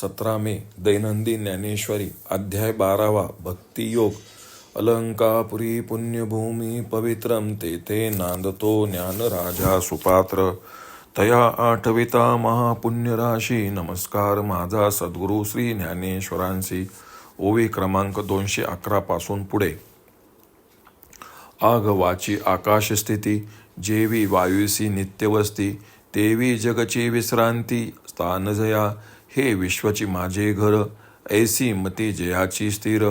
सतरा मे दैनंदिन ज्ञानेश्वरी अध्याय बारावा भक्तियोग. अलंकापुरी पुण्यभूमी पवित्रम तेथे नांदतो ज्ञानराजा सुपात्र. तया आठविता महापुण्यराशी नमस्कार माझा सद्गुरू श्री ज्ञानेश्वरांशी. ओवी क्रमांक दोनशे अकरा पासून पुढे. आघवाची आकाशस्थिती जेवी वायुसी नित्यवस्ती तेवी जगची विश्रांती स्थानजया हे विश्वची माझे घर ऐसी मती जयाची स्थिर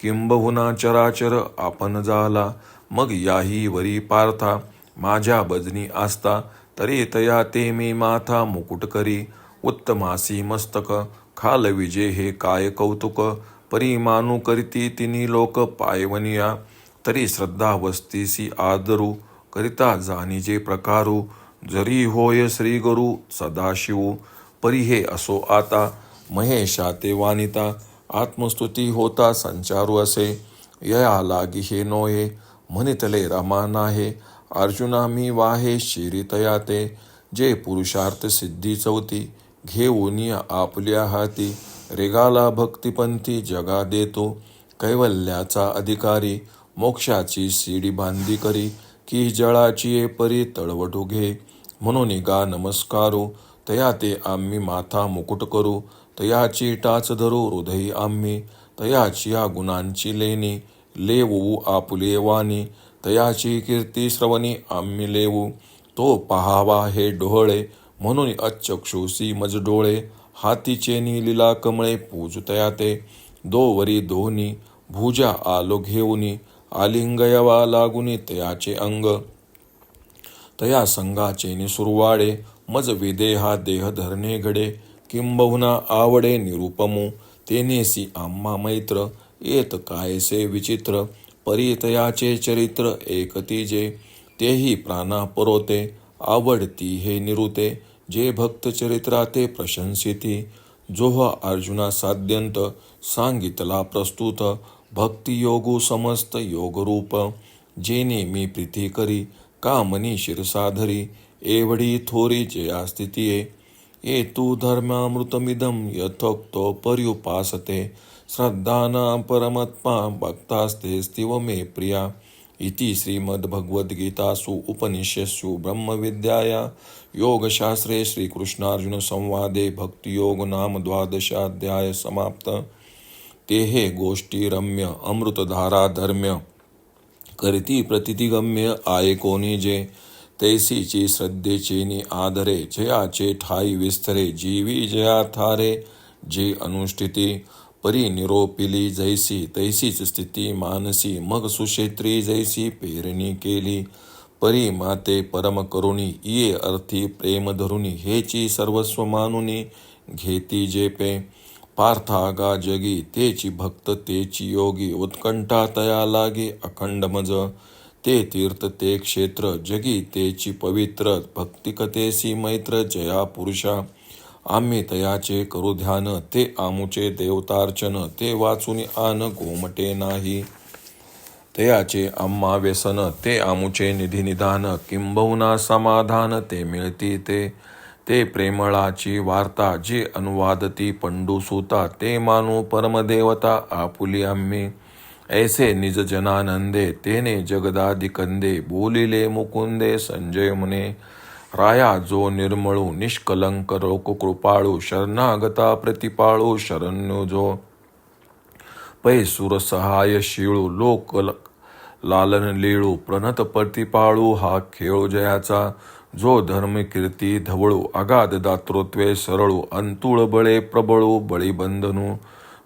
किंबहुना चराचर आपण झाला मग याही वरी पार्था माझ्या बजनी आस्ता तरी तया ते मी माथा मुकुट करी उत्तमासी मस्तक खाल विजे हे काय कौतुक परी मानू करीती तिनी लोक पायवनिया तरी श्रद्धा वस्तीसी आदरू करिता जाणीजे प्रकारू जरी होय श्री गुरु सदाशिव परी हे असो आता महेशा ते वानिता आत्मस्तुती होता संचारू असे. यया लागी हे नोहे म्हणितले रमाना हे अर्जुना मी वाहे शिरितया ते जे पुरुषार्थ सिद्धी चौथी घेऊन आपल्या हाती. रेगाला भक्तिपंथी जगा देतो कैवल्याचा अधिकारी. मोक्षाची सीडी बांधी करी की जळाची परी तळवटू घे. म्हणून गा नमस्कारू तया ते आम्ही माथा मुकुट करू तयाची टाच धरू हृदयी आम्ही तयाची या गुणांची लेणी लेवू आपुले वाणी तयाची कीर्ती श्रवणी आम्ही लेवू. तो पहावा हे डोहळे म्हणून अचक्षुसी मज डोळे हातीचे लीला कमळे पूजतया ते. दोवरी दोन्ही भुजा आलो घेऊनी आलिंगयवा लागुनी तयाचे अंग. तया संघाचे निसुरवाडे मज विदेहा देह धरणे घडे किंबहुना आवडे निरुपमो. तेनेसी आम्हा मैत्र येत कायसे विचित्र परितयाचे चरित्र एकतीजे तेही प्राणा परोते आवडती हे निरुते जे भक्त चरित्राते प्रशंसिती. जोह अर्जुना साध्यंत सांगितला प्रस्तुत भक्तियोगू समस्त योगरूप. जेने मी प्रीती करी कामनी शिरसाधरी एवढी थोरी जया स्थितीये। ये तू धर्मामृतमिदं यथोक्तो पर्युपासते। श्रद्धाना परमत्मा भक्तास्ते स्तिव मे प्रिया। इति श्रीमद्भगवद्गीतासु उपनिषत्सु ब्रह्मविद्याया। योगशास्त्रे श्रीकृष्णार्जुनसंवादे भक्तियोग नाम द्वादशाध्याय समाप्त। ते हे गोष्टी रम्य अमृतधारा धर्म्य करती प्रतितिगम्य आये कोणी जे तैसीची श्रद्धेचेनी आदरे जयाचे ठाई विस्तरे जीवी जया थारे जी अनुष्ठिती परी निरोपिली जैसी तैसीच स्थिती मानसी मग सुक्षेत्री जैसी पेरणी केली. परी माते परम करुणी ये अर्थी प्रेम धरुणी हेची सर्वस्व मानुनी घेती जेपे. पार्थागा जगी तेची भक्त तेची योगी उत्कंठा तया लागे अखंड मज. ते तीर्थ ते क्षेत्र जगी तेची पवित्र भक्तिकतेसी मैत्र जया पुरुषा. आम्ही तयाचे करू ध्यान ते आमुचे देवतार्चन ते वाचून आन गोमटे नाही. तयाचे आम्हा व्यसन ते आमुचे निधी निधान किंबहुना समाधान ते मिळती ते. ते प्रेमळाची वार्ता जे अनुवादती पंडू सुता ते मानू परमदेवता आपुली आम्ही. ऐसे निज जनानंदे तेने जगदादिकंदे बोलिले मुकुंदे संजय मुने। राया जो निर्मळू निष्कलंक रोक कृपाळू शरणागता प्रतिपाळू शरण्यो जो। पै सुर सहाय शिळू लोक लालन लीळू प्रणत प्रतिपाळू हा खेळ जयाचा। जो धर्म कीर्ती धवळू अगाध दातृत्वे सरळू अंतुळ बळे प्रबळू बळी बंधनू।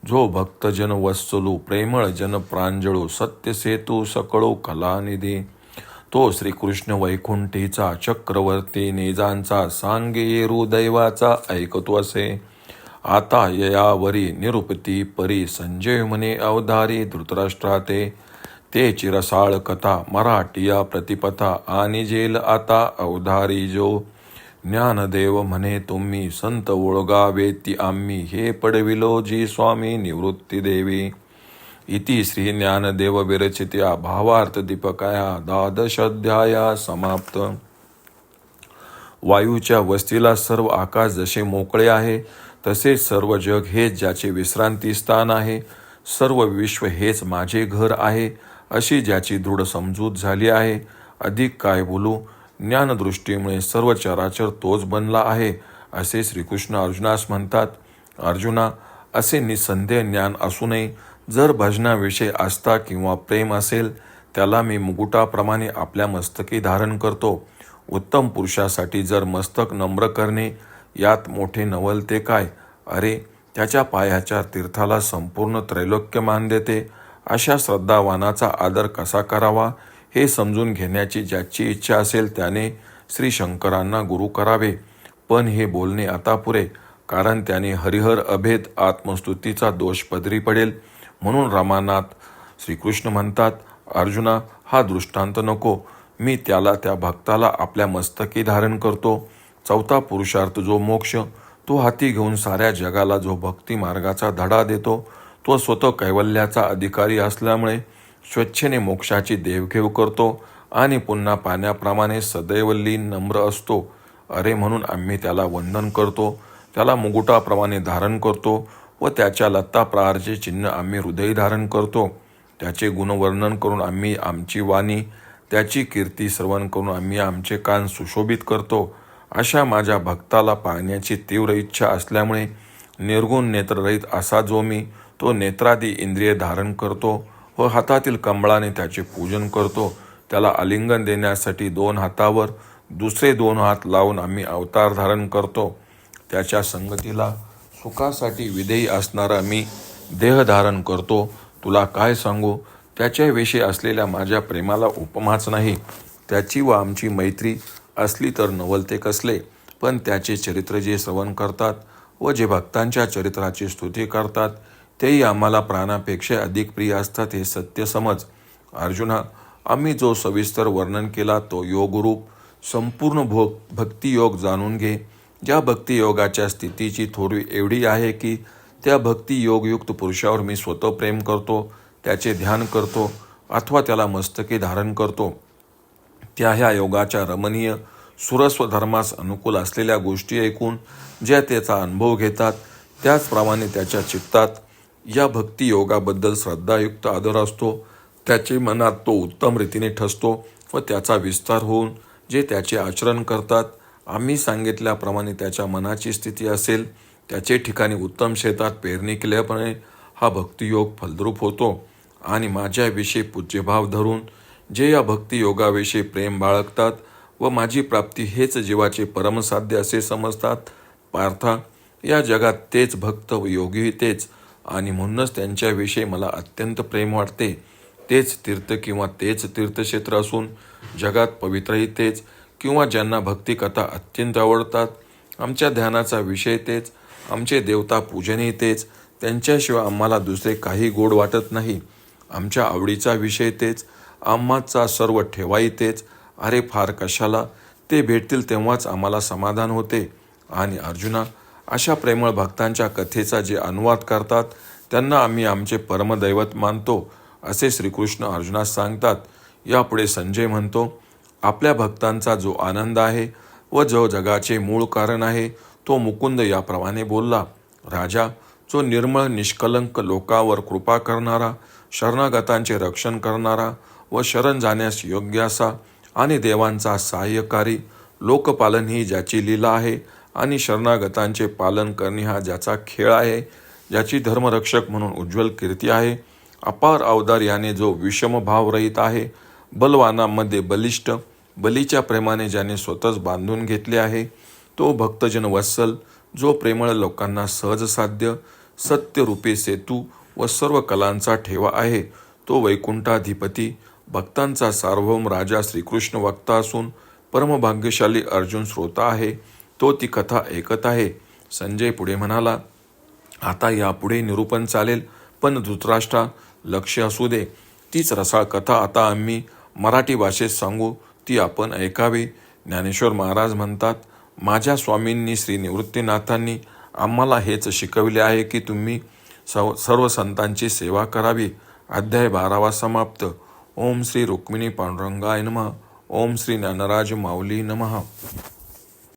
जो भक्तजन वत्सलो प्रेमळ जन प्रांजळू सत्य सेतू सकळू कलानिधी तो श्रीकृष्ण वैकुंठीचा चक्रवर्ती नेजांचा सांगे येरू दैवाचा ऐकतो असे. आता ययावरी निरुपती परी संजय म्हणे अवधारी धृतराष्ट्राते ते चिरसाळ कथा मराठिया प्रतिपथा आणि जेल आता अवधारी जो ज्ञानदेव म्हणे तुम्ही संत ओळगावे ती आम्ही. हे पडविलो जी स्वामी निवृत्ती देवी. इति श्री ज्ञानदेव विरचित्या भावार्थ दीपकाया द्वादशाध्याया समाप्त. वायूच्या वस्तीला सर्व आकाश जसे मोकळे आहे तसेच सर्व जग हेच ज्याचे विश्रांती स्थान आहे. सर्व विश्व हेच माझे घर आहे अशी ज्याची दृढ समजूत झाली आहे. अधिक काय बोलू? ज्ञानदृष्टीमुळे सर्व चराचर तोच बनला आहे असे श्रीकृष्ण अर्जुनास म्हणतात. अर्जुना असे निसंदेह ज्ञान असूनही जर भजनाविषयी आस्था किंवा प्रेम असेल त्याला मी मुकुटाप्रमाणे आपल्या मस्तकी धारण करतो. उत्तम पुरुषासाठी जर मस्तक नम्र करणे यात मोठे नवल ते काय? अरे त्याच्या पायाच्या तीर्थाला संपूर्ण त्रैलोक्य मान देते. अशा श्रद्धावानाचा आदर कसा करावा? हे समजून घेण्याची ज्याची इच्छा असेल त्याने श्री शंकरांना गुरु करावे. पण हे बोलणे आता पुरे कारण त्याने हरिहर अभेद आत्मस्तुतीचा दोष पदरी पडेल. म्हणून रामानाथ श्रीकृष्ण म्हणतात अर्जुना हा दृष्टांत नको. मी त्याला त्या भक्ताला आपल्या मस्तकी धारण करतो. चौथा पुरुषार्थ जो मोक्ष तो हाती घेऊन साऱ्या जगाला जो भक्ती मार्गाचा धडा देतो तो स्वतः कैवल्याचा अधिकारी असल्यामुळे स्वच्छेने मोक्षाची देवघेव करतो आणि पुन्हा पाण्याप्रमाणे सदैव लीन नम्र असतो. अरे म्हणून आम्ही त्याला वंदन करतो. त्याला मुकुटाप्रमाणे धारण करतो व त्याच्या लत्ताप्रहारचे चिन्ह आम्ही हृदय धारण करतो. त्याचे गुणवर्णन करून आम्ही आमची वाणी त्याची कीर्ती श्रवण करून आम्ही आमचे कान सुशोभित करतो. अशा माझ्या भक्ताला पाहण्याची तीव्र इच्छा असल्यामुळे निर्गुण नेत्ररहित असा जो मी तो नेत्रादी इंद्रिय धारण करतो. व हातातील कमळाने त्याचे पूजन करतो. त्याला आलिंगन देण्यासाठी दोन हातावर दुसरे दोन हात लावून आम्ही अवतार धारण करतो. त्याच्या संगतीला सुखासाठी विधेयी असणारा मी देह धारण करतो. तुला काय सांगू? त्याच्याविषयी असलेल्या माझ्या प्रेमाला उपमाच नाही. त्याची व आमची मैत्री असली तर नवलते कसले? पण त्याचे चरित्र जे श्रवण करतात व जे भक्तांच्या चरित्राची स्तुती करतात तेही आम्हाला प्राणापेक्षा अधिक प्रिय असतात हे सत्य समज. अर्जुना आम्ही जो सविस्तर वर्णन केला तो योगरूप संपूर्ण भोग भक्तियोग जाणून घे. ज्या भक्तियोगाच्या स्थितीची थोडी एवढी आहे की त्या भक्तियोगयुक्त पुरुषावर मी स्वतः प्रेम करतो त्याचे ध्यान करतो अथवा त्याला मस्तके धारण करतो. त्या ह्या योगाच्या रमणीय सुरस्व धर्मास अनुकूल असलेल्या गोष्टी ऐकून ज्या त्याचा अनुभव घेतात त्याचप्रमाणे त्याच्या चित्तात या भक्ती योगाबद्दल श्रद्धायुक्त आदर असतो. त्याचे मनात तो उत्तम रीतीने ठसतो व त्याचा विस्तार होऊन जे त्याचे आचरण करतात आम्ही सांगितल्याप्रमाणे त्याच्या मनाची स्थिती असेल त्याचे ठिकाणी उत्तम शेतात पेरणी केल्याप्रमाणे हा भक्तियोग फलद्रूप होतो. आणि माझ्याविषयी पूज्यभाव धरून जे या भक्तियोगाविषयी प्रेम बाळगतात व माझी प्राप्ती हेच जीवाचे परमसाध्य असे समजतात पार्था या जगात तेच भक्त व योगी तेच. आणि म्हणूनच त्यांच्याविषयी मला अत्यंत प्रेम वाटते. तेच तीर्थ किंवा तेच तीर्थक्षेत्र असून जगात पवित्रही तेच किंवा ज्यांना भक्तिकथा अत्यंत आवडतात. आमच्या ध्यानाचा विषय तेच. आमचे देवता पूजनही तेच. त्यांच्याशिवाय आम्हाला दुसरे काही गोड वाटत नाही. आमच्या आवडीचा विषय तेच. आम्हाचा सर्व ठेवाई तेच. अरे फार कशाला? ते भेटतील तेव्हाच आम्हाला समाधान होते. आणि अर्जुना अशा प्रेमळ भक्तांच्या कथेचा जे अनुवाद करतात त्यांना आम्ही आमचे परमदैवत मानतो असे श्रीकृष्ण अर्जुनास सांगतात. यापुढे संजय म्हणतो आपल्या भक्तांचा जो आनंद आहे व जो जगाचे मूळ कारण आहे तो मुकुंद याप्रमाणे बोलला. राजा जो निर्मळ निष्कलंक लोकावर कृपा करणारा शरणागतांचे रक्षण करणारा व शरण जाण्यास योग्य असा आणि देवांचा सहाय्यकारी लोकपालन ही ज्याची लीला आहे आणि शरणागतांचे पालन करणे हा ज्याचा खेळ आहे ज्याची धर्मरक्षक म्हणून उज्ज्वल कीर्ती आहे. अपार अवदार याने जो विषमभावरहित रहित आहे बलवानामध्ये बलिष्ठ बलीच्या प्रेमाने ज्याने स्वतःच बांधून घेतले आहे तो भक्तजन वत्सल जो प्रेमळ लोकांना सहज साध्य सेतू व सर्व कलांचा ठेवा आहे तो वैकुंठाधिपती भक्तांचा सार्वभौम राजा श्रीकृष्ण वक्ता असून परमभाग्यशाली अर्जुन श्रोता आहे. तो ती कथा ऐकत आहे. संजय पुढे म्हणाला आता यापुढे निरूपण चालेल पण धृतराष्ट्रा लक्ष असू दे. तीच रसाळ कथा आता आम्ही मराठी भाषेत सांगू ती आपण ऐकावी. ज्ञानेश्वर महाराज म्हणतात माझ्या स्वामींनी श्री निवृत्तीनाथांनी आम्हाला हेच शिकविले आहे की तुम्ही सव सर्व संतांची सेवा करावी. अध्याय बारावा समाप्त. ओम श्री रुक्मिणी पांडुरंगाय नमः. ओम श्री ज्ञानराज माऊली नमः.